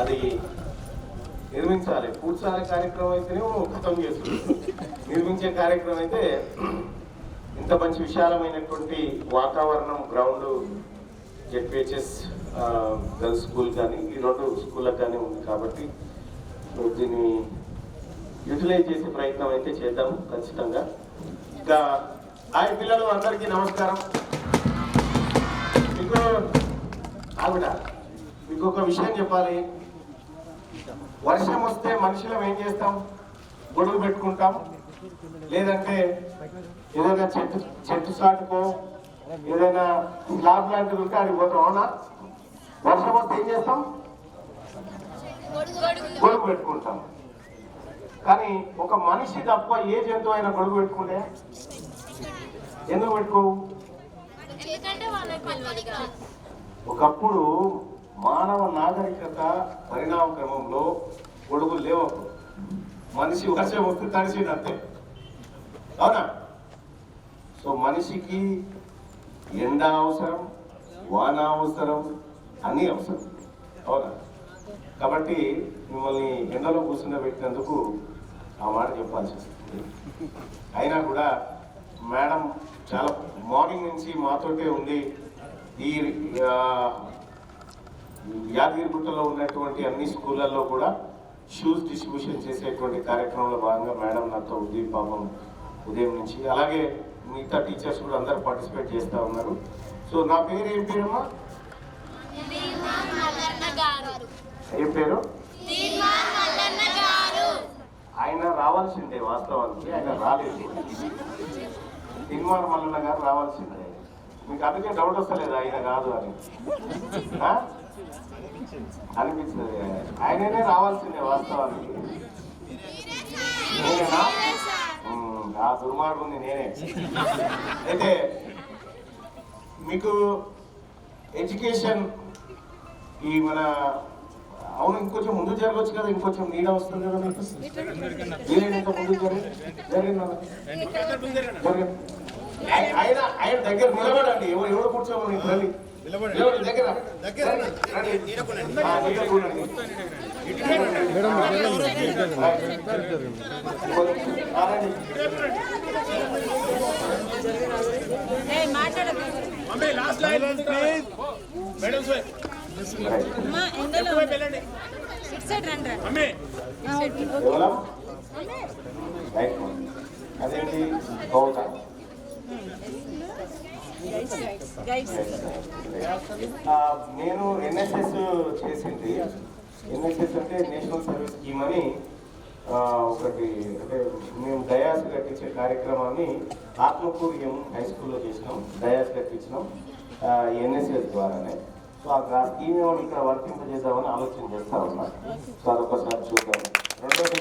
అది నిర్మించాలి. పూడ్చాలి కార్యక్రమం అయితేనే ఖతం చేస్తుంది. నిర్మించే కార్యక్రమం అయితే ఇంత మంచి విశాలమైనటువంటి వాతావరణం గ్రౌండ్ జెడ్పిహెచ్ఎస్ గర్ల్స్ స్కూల్ కానీ ఈ రెండు స్కూళ్ళకు కానీ ఉంది కాబట్టి దీన్ని యూటిలైజ్ చేసే ప్రయత్నం అయితే చేద్దాము ఖచ్చితంగా. ఇంకా ఆయన పిల్లలు అందరికీ నమస్కారం. మీకు ఆవిడ మీకు ఒక విషయం చెప్పాలి. వర్షం వస్తే మనుషులం ఏం చేస్తాం? గొడుగు పెట్టుకుంటాం. లేదంటే ఏదైనా చెట్టు చెట్టు సాటుకో ఏదైనా స్లాబ్ లాంటిది ఉంటే అది పోతాం అవునా? వర్షం వస్తే ఏం చేస్తాం? గొడుగు పెట్టుకుంటాం. కానీ ఒక మనిషి తప్ప ఏ జంతువు అయినా గొడుగు పెట్టుకుంటే ఎందుకు పెట్టుకోవు? ఒకప్పుడు మానవ నాగరికత పరిణామ క్రమంలో గొడుగులు లేవప్పుడు మనిషి వర్షం వస్తే తడిసిందంతే అవునా? సో మనిషికి ఎండ అవసరం వాన అవసరం అన్నీ అవసరం. అవునా? కాబట్టి మిమ్మల్ని ఎండలో కూర్చుండబెట్టినందుకు ఆ మాట చెప్పాల్సి వస్తుంది. అయినా కూడా మేడం చాలా మార్నింగ్ నుంచి మాతోటే ఉంది ఈ యాదగిరిగుట్టలో ఉన్నటువంటి అన్ని స్కూళ్ళల్లో కూడా షూస్ డిస్ట్రిబ్యూషన్ చేసేటువంటి కార్యక్రమంలో భాగంగా మేడం నాతో ఉంది పాపం ఉదయం నుంచి అలాగే మిగతా టీచర్స్ కూడా అందరు పార్టిసిపేట్ చేస్తూ ఉన్నారు. సో నా పేరు ఏం పేరమ్మా? గారు. ఏం పేరు? ఆయన రావాల్సిందే వాస్తవానికి ఆయన రాలేదు. తిరుమల మల్లన్న గారు రావాల్సిందే. మీకు అందుకే డౌట్ వస్తలేదు ఆయన కాదు అని. ఆ? అనిపిస్తుంది ఆయననే రావాల్సిందే వాస్తవానికి. నేనేనా? ఉమ్, ఆ దుర్మార్గుంది నేనే. అయితే మీకు ఎడ్యుకేషన్ ఈ మన అవును ఇంకొంచెం ముందు జరగవచ్చు కదా ఇంకొంచెం నీడ వస్తుంది కదా మీకు? ముందు జరిగి జరిగింది? జరిగింది. ఆయ- ఆయన ఆయన దగ్గర నిలబడండి. ఎవరు ఎవరు కూర్చోమని రండి. దగ్గర. అమ్మా ఎండలో ఇటు సైడ్ రండి. అదేంటి? నేను ఎన్ఎస్ఎస్ చేసింది. ఎన్ఎస్ఎస్ అంటే నేషనల్ సర్వీస్ స్కీమ్ అని ఒకటి అంటే మేము డయాస్ కట్టించే కార్యక్రమాన్ని ఆత్మకూరు ఎం హై స్కూల్లో చేసినాం డయాస్ కట్టించినాం ఎన్ఎస్ఎస్ ద్వారానే. సో ఆ స్కీమ్ ఏమైనా ఇక్కడ వర్తింపజేద్దామని ఆలోచన చేస్తా ఉన్నా. సో అదొకసారి చూద్దాం. రెండోది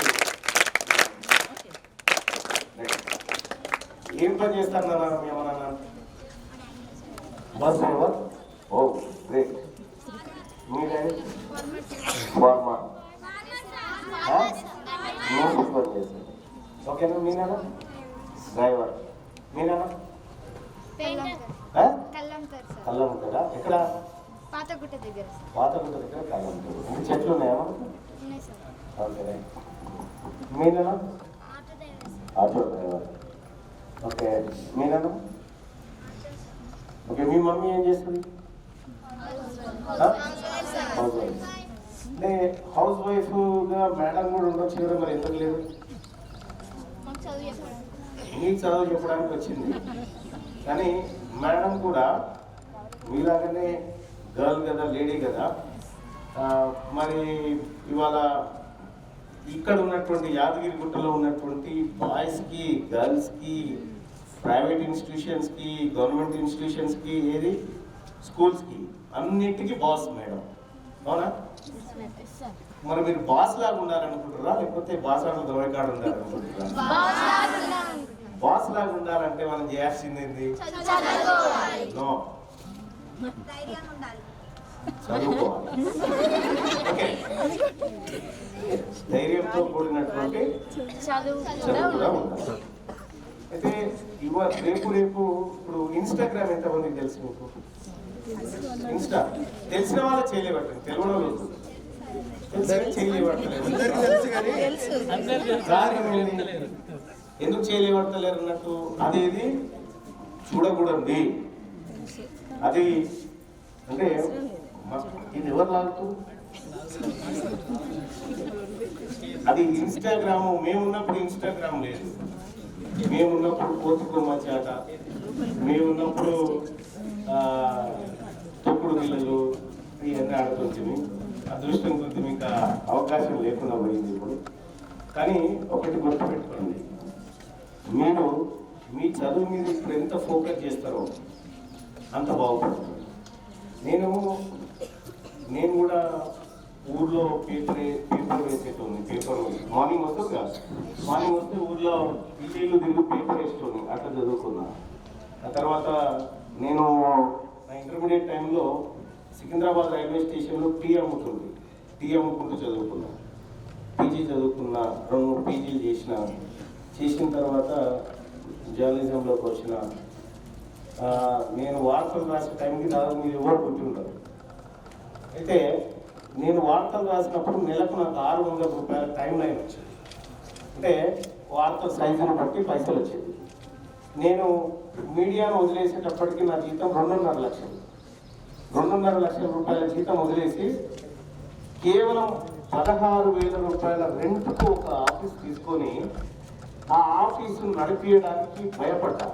ఏం పని చేస్తాను నాన్న. ఏమన్నా బస్ డ్రైవర్? ఓ గ్రేట్ మీ డాడీ ఫార్మా మ్యూజిక్ పని చేస్తాడు ఓకేనా మీ నాన్న? డ్రైవర్. మీ నాన్న? కల్లంకర్. ఉంటాడా ఎక్కడ? పాతగుట్ట దగ్గర. సార్ పాత గుట్ట దగ్గర చెట్లు ఉన్నాయా ఓకే. మీ నాన్న? సార్. Auto driver. ఓకే. మీ నాన్న ఓకే మీ మమ్మీ ఏం చేస్తుంది? హౌస్ వైఫ్ అంటే హౌస్ వైఫ్గా మేడం కూడా ఉండొచ్చు కదా మరి ఎందుకు లేదు? మీకు చదువు చెప్పడానికి వచ్చింది. కానీ మేడం కూడా మీలాగానే గర్ల్ కదా లేడీ కదా మరి ఇవాళ ఇక్కడ ఉన్నటువంటి యాదగిరి గుట్టలో ఉన్నటువంటి బాయ్స్కి గర్ల్స్కి ప్రైవేట్ ఇన్స్టిట్యూషన్స్కి గవర్నమెంట్ ఇన్స్టిట్యూషన్స్కి ఏది? స్కూల్స్కి అన్నిటికీ బాస్ మేడం. అవునా? మరి మీరు బాస్ లాగా ఉండాలనుకుంటారా లేకపోతే బాస్ లాగా ద్రవకాడు ఉండాలనుకుంటారా బాస్ లాగా ఉండాలంటే మనం చేయాల్సింది ఏంది? నో చదువుకోవాలి. ఓకే ధైర్యంతో కూడినటువంటి చదువు కూడా ఉండాలి. అయితే ఇవాళ రేపు రేపు ఇప్పుడు ఇన్స్టాగ్రామ్ ఎంతమందికి తెలుసు మీకు? ఇన్స్టా తెలిసిన వాళ్ళ చేయలేబట్టండి కారణం ఏంటి? ఎందుకు చేయలేబడతలేరు అన్నట్టు? అదేది? చూడకూడదు అది అంటే మ- ఇది ఎవరు లాగుతూ? అది ఇన్స్టాగ్రామ్ మేమున్నప్పుడు ఇన్స్టాగ్రామ్ లేదు. మేమున్నప్పుడు కోతుకొమ్మ చేట మేమున్నప్పుడు తొక్కుడు పిల్లలు ఇవన్నీ ఆడుతుంటుంది అదృష్టం కొద్ది ఇంకా అవకాశం లేకుండా పోయింది ఇప్పుడు. కానీ ఒకటి గుర్తుపెట్టుకోండి. మీరు మీ చదువు మీద ఇప్పుడు ఎంత ఫోకస్ చేస్తారో అంత బాగుపడుతుంది. నేను నేను కూడా ఊర్లో పేపర్ పేపర్ వేసేటోని పేపర్ మార్నింగ్ వస్తుంది కదా? మార్నింగ్ వస్తే ఊర్లో ఇల్లు తిరిగి పేపర్ వేసేటోని అట్లా చదువుకున్నా. ఆ తర్వాత నేను నా ఇంటర్మీడియట్ టైంలో సికింద్రాబాద్ రైల్వే స్టేషన్లో టీ అమ్ముతుంది టీ అమ్ముకుంటూ చదువుకున్నా. పీజీ చదువుకున్న రెండు మూడు పీజీలు చేసిన. చేసిన తర్వాత జర్నలిజంలోకి వచ్చిన నేను వార్తలు రాసే టైంకి దాదాపు మీరు ఎవరు కూర్చుంటారు? అయితే నేను వార్తలు రాసినప్పుడు నెలకు నాకు ఆరు వందల రూపాయల టైం లైన్ వచ్చింది. అంటే వార్త సైజును బట్టి పైసలు వచ్చేది నేను మీడియాను వదిలేసేటప్పటికి నా జీతం రెండున్నర లక్షలు. రెండున్నర లక్షల రూపాయల జీతం వదిలేసి కేవలం పదహారు వేల రూపాయల రెంట్కు ఒక ఆఫీస్ తీసుకొని ఆ ఆఫీసు నడిపించడానికి భయపడ్డా.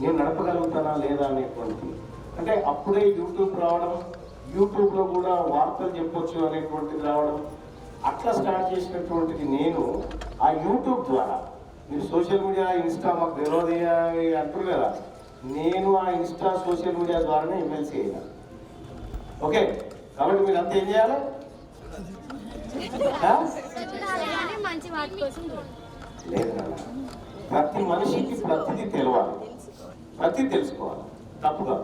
నేను నడపగలుగుతానా లేదా అనేటువంటి అంటే అప్పుడే యూట్యూబ్ రావడం యూట్యూబ్లో కూడా వార్తలు చెప్పొచ్చు అనేటువంటిది రావడం అట్లా స్టార్ట్ చేసినటువంటిది నేను ఆ యూట్యూబ్ ద్వారా. మీరు సోషల్ మీడియా ఇన్స్టా మాకు తెలియదు అంటారు కదా? నేను ఆ ఇన్స్టా సోషల్ మీడియా ద్వారానే ఎమ్మెల్సీ అయినా ఓకే? కాబట్టి మీరు అంతా ఏం చేయాలి. లేదు. ప్రతి మనిషికి ప్రతిదీ తెలవాలి. ప్రతి తెలుసుకోవాలి. తప్పుగా.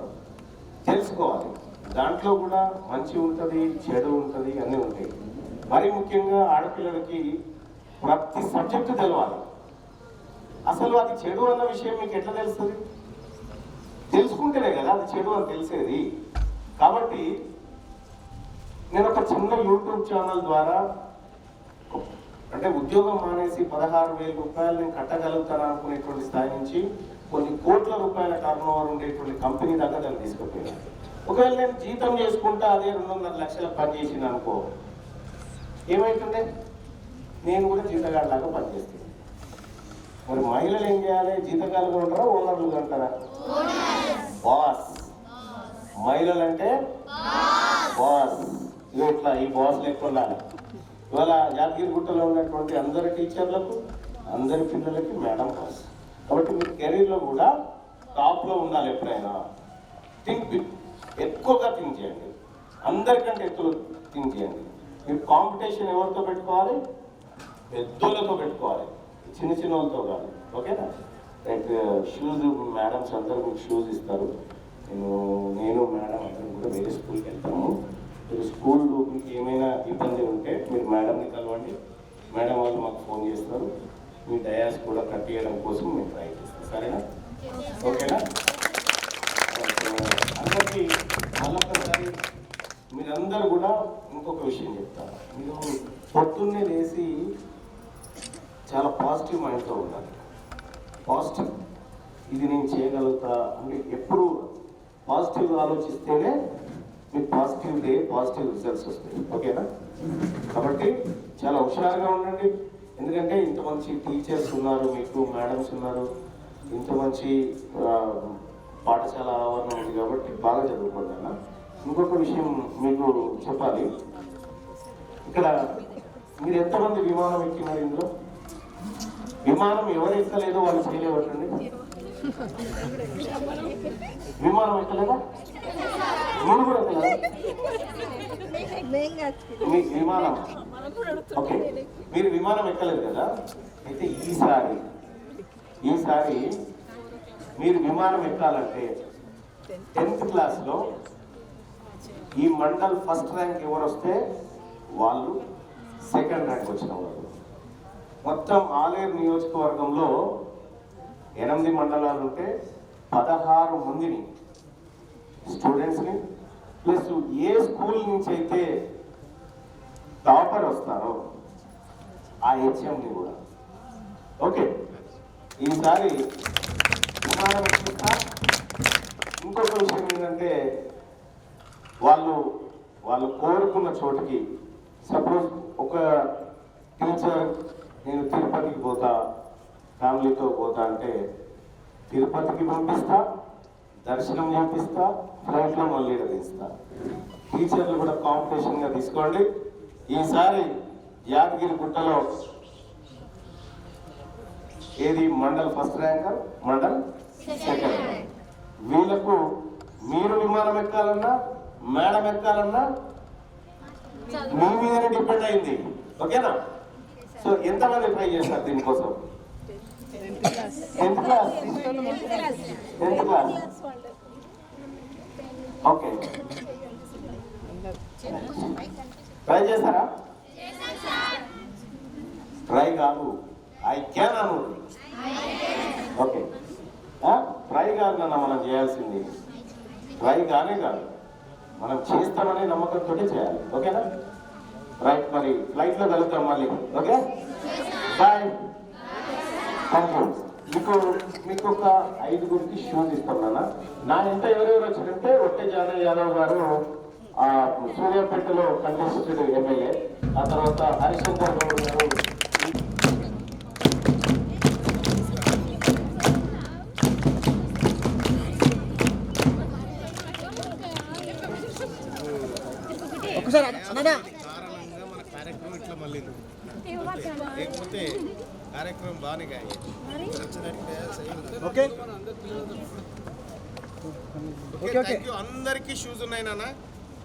తెలుసుకోవాలి. దాంట్లో కూడా మంచి ఉంటుంది చెడు ఉంటుంది అన్నీ ఉంటాయి. మరి ముఖ్యంగా ఆడపిల్లలకి ప్రతి సబ్జెక్టు తెలవాలి. అసలు అది చెడు అన్న విషయం మీకు ఎట్లా తెలుస్తుంది? తెలుసుకుంటేనే కదా అది చెడు అని తెలిసేది. కాబట్టి నేను ఒక చిన్న యూట్యూబ్ ఛానల్ ద్వారా అంటే ఉద్యోగం మానేసి పదహారు వేల రూపాయలు నేను కట్టగలుగుతాను అనుకునేటువంటి స్థాయి నుంచి కొన్ని కోట్ల రూపాయల టర్న్ ఓవర్ ఉండేటువంటి కంపెనీ దాకా దాన్ని తీసుకుపోయాను. ఒకవేళ నేను జీతం చేసుకుంటా అదే రెండున్నర లక్షల పని చేసిన అనుకో ఏమైతుండే? నేను కూడా జీతగాడిలాగా పనిచేస్తుంది మరి మహిళలు ఏం చేయాలి? జీతగాలుగా ఉంటారా? ఓనర్లుగా అంటారా బాస్. మహిళలు అంటే బాస్. ఇవి ఇట్లా ఈ బాస్ లెక్క ఉండాలి. ఇవాళ యాదగిరిగుట్టలో ఉన్నటువంటి అందరి టీచర్లకు అందరి పిల్లలకి మేడం బాస్. కాబట్టి మీ కెరీర్లో కూడా టాప్లో ఉండాలి ఎప్పుడైనా. Think big. ఎక్కువగా థింక్ చేయండి. అందరికంటే ఎక్కువ థింక్ చేయండి. మీరు కాంపిటీషన్ ఎవరితో పెట్టుకోవాలి? పెద్దోళ్ళతో పెట్టుకోవాలి. చిన్న చిన్న వాళ్ళతో కాదు. ఓకేనా? లైక్ షూస్ మేడమ్స్ అందరూ మీకు షూస్ ఇస్తారు. నేను నేను మేడం అందరం కూడా వేరే స్కూల్కి వెళ్తాము. మీరు స్కూల్ మీకు ఏమైనా ఇబ్బంది ఉంటే మీరు మేడంని కలవండి. మేడం వాళ్ళు మాకు ఫోన్ చేస్తారు. మీ డయాస్ కూడా కట్టియడం కోసం మేము ట్రై చేస్తాం. సరేనా? ఓకేనా? కాబట్టి మళ్ళొక్కసారి మీరందరూ కూడా ఇంకొక విషయం చెప్తారు. మీరు పొద్దున్నే లేచి చాలా పాజిటివ్ మైండ్తో ఉండాలి. పాజిటివ్. ఇది నేను చేయగలుగుతా అంటే ఎప్పుడు పాజిటివ్ ఆలోచిస్తేనే మీకు పాజిటివ్ డే పాజిటివ్ రిజల్ట్స్ వస్తాయి. ఓకేనా? కాబట్టి చాలా హుషారుగా ఉండండి. ఎందుకంటే ఇంత మంచి టీచర్స్ ఉన్నారు మీకు మేడమ్స్ ఉన్నారు. ఇంత మంచి పాఠశాల ఆవరణ ఉంది కాబట్టి బాగా చదువుకోండి అన్న ఇంకొక విషయం మీకు చెప్పాలి. ఇక్కడ మీరు ఎంతమంది విమానం ఎక్కినారు ఇందులో? విమానం ఎవరు ఎక్కలేదో వాళ్ళు చేయలేవటండి విమానం ఎక్కలేదా? నేను కూడా ఎక్కలేదా? మీ విమానం. ఓకే. మీరు విమానం ఎక్కలేదు కదా? అయితే ఈసారి ఈసారి మీరు విమానం ఎక్కాలంటే టెన్త్ క్లాస్లో ఈ మండల్ ఫస్ట్ ర్యాంక్ ఎవరు వస్తే వాళ్ళు సెకండ్ ర్యాంక్ వచ్చిన వాళ్ళు. మొత్తం ఆలేరు నియోజకవర్గంలో ఎనిమిది మండలాలు ఉంటే పదహారు మందిని స్టూడెంట్స్ని ప్లస్ ఏ స్కూల్ నుంచి అయితే టాపర్ వస్తారో ఆ హెచ్ఎంని కూడా. ఓకే. ఈసారి విమానం ఇంకొక విషయం ఏంటంటే వాళ్ళు వాళ్ళు కోరుకున్న చోటికి సపోజ్ ఒక టీచర్ నేను తిరుపతికి పోతా ఫ్యామిలీతో పోతా అంటే తిరుపతికి పంపిస్తా దర్శనం చేపిస్తా ఫ్లైట్లో మళ్ళీ తీస్తా టీచర్లు కూడా కాంపిటీషన్గా తీసుకోండి. ఈసారి యాదగిరి గుట్టలో ఏది? Mandal first ranker mandal second వీళ్ళకు మీరు విమానం ఎక్కాలన్నా మేడం ఎక్కాలన్నా మీ మీదనే డిపెండ్ అయింది. ఓకేనా? సో ఎంతమంది ట్రై చేశారు దీనికోసం? Tenth class? Tenth class? Okay. Try చేశారా? ట్రై కాదు. ఐ క్యాన్ అను. ఓకే. ట్రై కాదు మనం చేయాల్సింది. ట్రై కానే కాదు. మనం చేస్తామనే నమ్మకంతో చేయాలి. ఓకేనా? రైట్ మరి ఫ్లైట్లో కలుద్దాం మళ్ళీ. ఓకే? బాయ్ థ్యాంక్ యూ మీకు మీకు ఒక ఐదుగురికి షూస్ ఇస్తాను నా ఇంత ఎవరెవరు వచ్చారంటే ఒట్టే జానయ్య యాదవ్ గారు సూర్యాపేటలో కంటెస్టెడ్ ఎమ్మెల్యే ఆ తర్వాత హరిశంకర్ గౌడ్ గారు ఒకసారి కారణంగా మన కార్యక్రమం ఇట్లా మళ్ళీ లేకపోతే కార్యక్రమం బాగానే ఓకే. అందరికీ షూస్ ఉన్నాయి నాన్న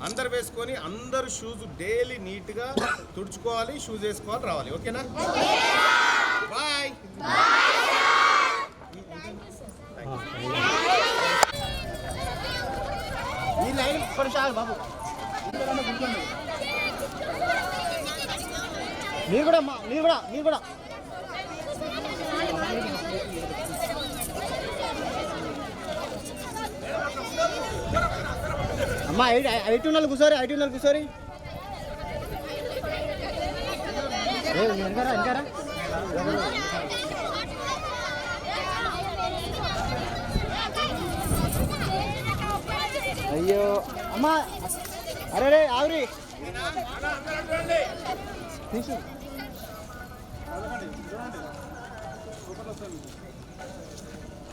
అందరు వేసుకొని అందరు షూస్ డైలీ నీట్గా తుడుచుకోవాలి షూస్ వేసుకోవాలి రావాలి. ఓకేనా? బాయ్ ఈ లైన్ బాబు. మీరు కూడా అమ్మా, మీరు కూడా మీరు కూడా అమ్మా ఐదు ఐదు నెలలు కూర్చోరి ఐదు నెలలు కూర్చోరి ఏ, ఇంకారా ఇంకారా? అయ్యో అమ్మా అరే రే ఆవిరి తీసు